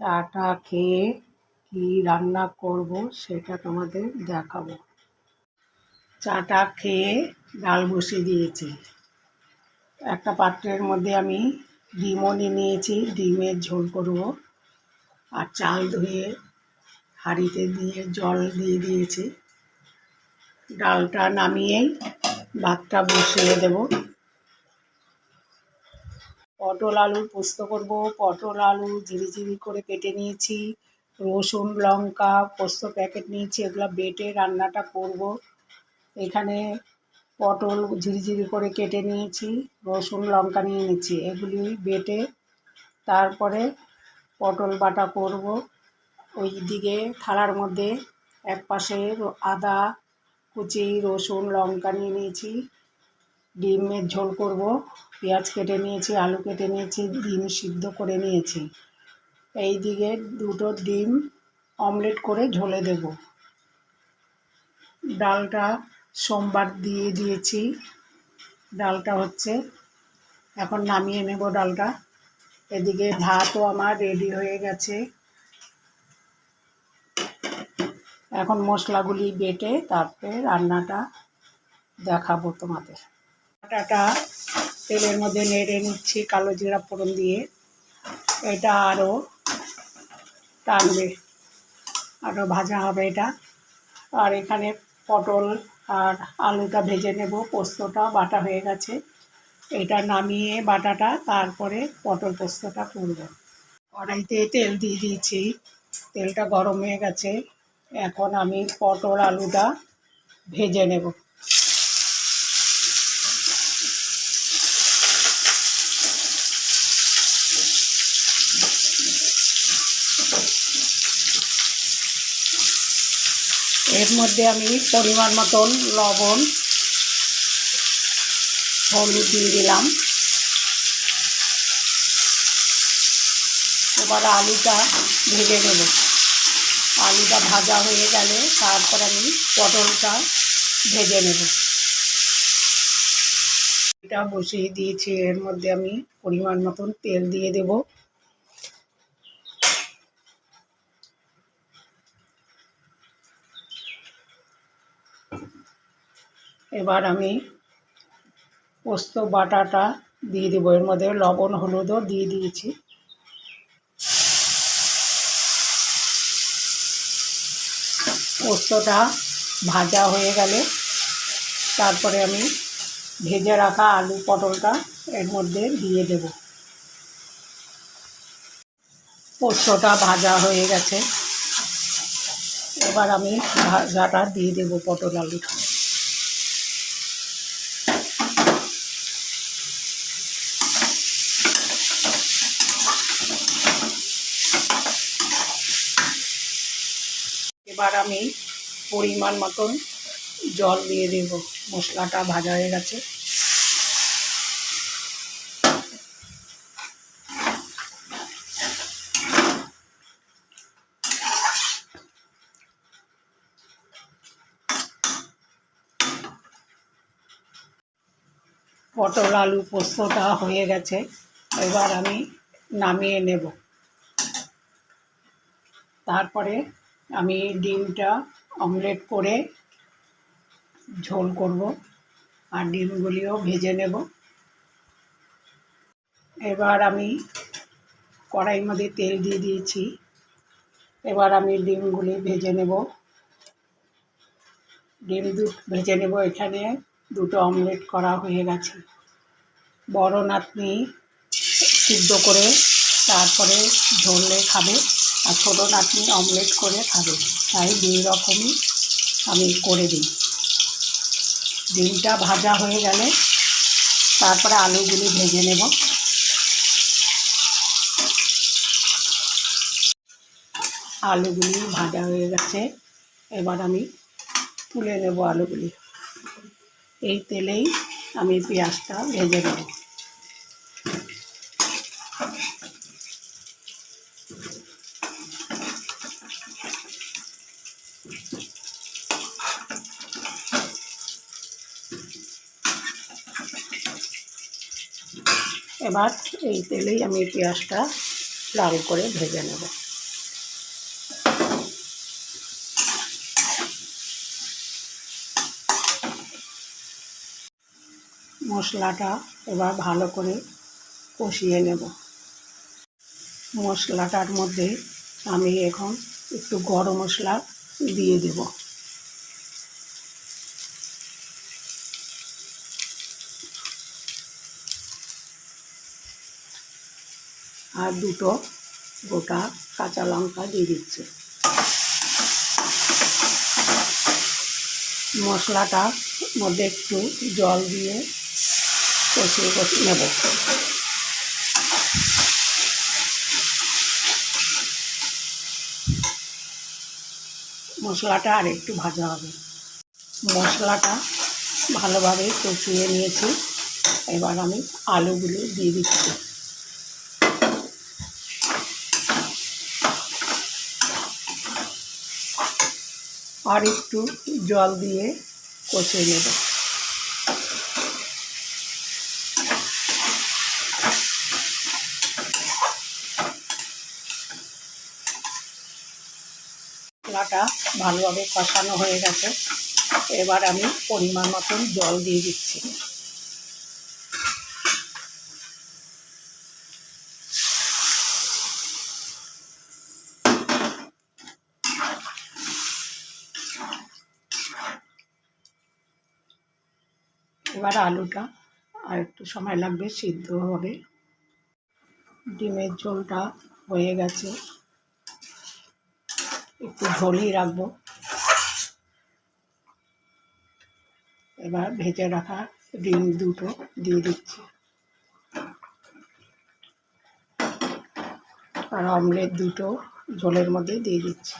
চাটা খেয়ে কি রান্না করব সেটা তোমাদের দেখাবো। চাটা খেয়ে ডাল বসিয়ে দিয়েছি। একটা পাত্রের মধ্যে আমি ডিমও নিয়ে নিয়েছি, ডিমের ঝোল করব। আর চাল ধুয়ে হাঁড়িতে দিয়ে জল দিয়ে দিয়েছি। ডালটা নামিয়েই ভাতটা বসিয়ে দেব। পটল আলুর পোস্ত করব, পটল আলু ঝিরি ঝিরি করে কেটে নিয়েছি, রসুন, লঙ্কা পোস্ত প্যাকেট নিয়েছি, এগুলো বেটে রান্নাটা করব। এখানে পটল ঝিরি ঝিরি করে কেটে নিয়েছি, রসুন, লঙ্কা নিয়ে নিচ্ছি এগুলি বেটে তারপরে পটল বাটা করব। ওই দিকে থালার মধ্যে এক পাশে আদা, কুচি, রসুন, লঙ্কা নিয়ে নিয়েছি, ডিমের ঝোল করব। পেঁয়াজ কেটে নিয়েছি, আলু কেটে নিয়েছি, ডিম সিদ্ধ করে নিয়েছি। এই দিকে দুটো ডিম অমলেট করে ঝোলে দেব। ডালটা সোমবার দিয়ে দিয়েছি। ডালটা হচ্ছে, এখন নামিয়ে নেব ডালটা। এদিকে ভাতও আমার রেডি হয়ে গেছে। এখন মশলাগুলি বেটে তারপরে রান্নাটা দেখাবো তোমাদের। আটাটা তেলের মধ্যে নেড়ে নিচ্ছি কালো জিরা ফোড়ন দিয়ে। এটা আরও টানবে। আরও ভাজা হবে এটা। আর এখানে পটল আর আলুটা ভেজে নেব। পোস্তটা বাটা হয়ে গেছে। এটা নামিয়ে বাটাটা তারপরে পটল পোস্তটা করব কড়াইতে তেল দিয়ে দিয়েছি। তেলটা গরম হয়ে গেছে। এখন আমি পটল আলুটা ভেজে নেব। এর মধ্যে আমি পরিমাণ মতন লবণ, হলুদ দিয়ে দিলাম। এবার আলুটা ভেজে নেব। আলুটা ভাজা হয়ে গেলে তারপর আমি পটলটা ভেজে নেব। এটা বসিয়ে দিয়েছি, এর মধ্যে আমি পরিমাণ মতন তেল দিয়ে দেব। এবার আমি পোস্ত, বাটাটা দিয়ে দেবো। এর মধ্যে লবণ, হলুদও দিয়ে দিয়েছি। পোস্তটা ভাজা হয়ে গেলে তারপরে আমি ভেজে রাখা আলু পটলটা এর মধ্যে দিয়ে দেব। পোস্তটা ভাজা হয়ে গেছে। এবার আমি ভাজাটা দিয়ে দেব পটল আলুটা। এবার আমি পরিমাণ মতন জল দিয়ে দেব। মশলাটা ভাজা হয়ে গেছে। পটল আলু পোস্তটা হয়ে গেছে। এবার আমি নামিয়ে নেব। তারপরে আমি ডিমটা অমলেট করে ঝোল করব আর ডিমগুলিও ভেজে নেব। এবার আমি কড়াইয়ের মধ্যে তেল দিয়ে দিয়েছি। এবার আমি ডিমগুলি ভেজে নেব। ডিম দু, ভেজে নেব। এখানে দুটো অমলেট করা হয়ে গেছে। বড় নাতনি সিদ্ধ করে তারপরে ঝোলে খাবে। আর ছোটো নাতনি অমলেট করে খাবে। তাই দুই রকমই আমি করে দিই। ডিমটা ভাজা হয়ে গেলে তারপরে আলুগুলি ভেজে নেব। আলুগুলি ভাজা হয়ে গেছে। এবার আমি তুলে নেব আলুগুলি। এই তেলেই আমি পেঁয়াজটা ভেজে নেব। এবার এই তেলেই আমি পেঁয়াজটা লাল করে ভেজে নেব। মশলাটা এবার ভালো করে কষিয়ে নেব। মশলাটার মধ্যে আমি এখন একটু গরম মশলা দিয়ে দেবো। আর দুটো গোটা কাঁচা লঙ্কা দিয়ে দিচ্ছি। মশলাটার মধ্যে একটু জল দিয়ে কষিয়ে কষিয়ে নেব। মশলাটা আর একটু ভাজা হবে। মশলাটা ভালোভাবে কষিয়ে নিয়েছি। এবার আমি আলুগুলো দিয়ে দিচ্ছি। আর একটু জল দিয়ে কষে নেব। মশলাটা ভালোভাবে কষানো হয়ে গেছে। এবার আমি পরিমাণ মতন জল দিয়ে দিচ্ছি। এবার আলুটা আর একটু সময় লাগবে, সিদ্ধ হবে। ডিমের ঝোলটা হয়ে গেছে। একটু ঝোলই রাখব। এবার ভেজে রাখা ডিম দুটো দিয়ে দিচ্ছি। আর অমলেট দুটো ঝোলের মধ্যে দিয়ে দিচ্ছি।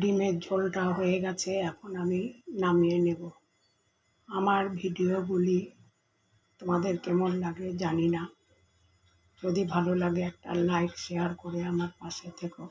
ডিমের ঝোলটা হয়ে গেছে, এখন আমি নামিয়ে নেব। আমার ভিডিওগুলি তোমাদের কেমন লাগে জানি না। যদি ভালো লাগে একটা লাইক, শেয়ার করে আমার পাশে থেকো।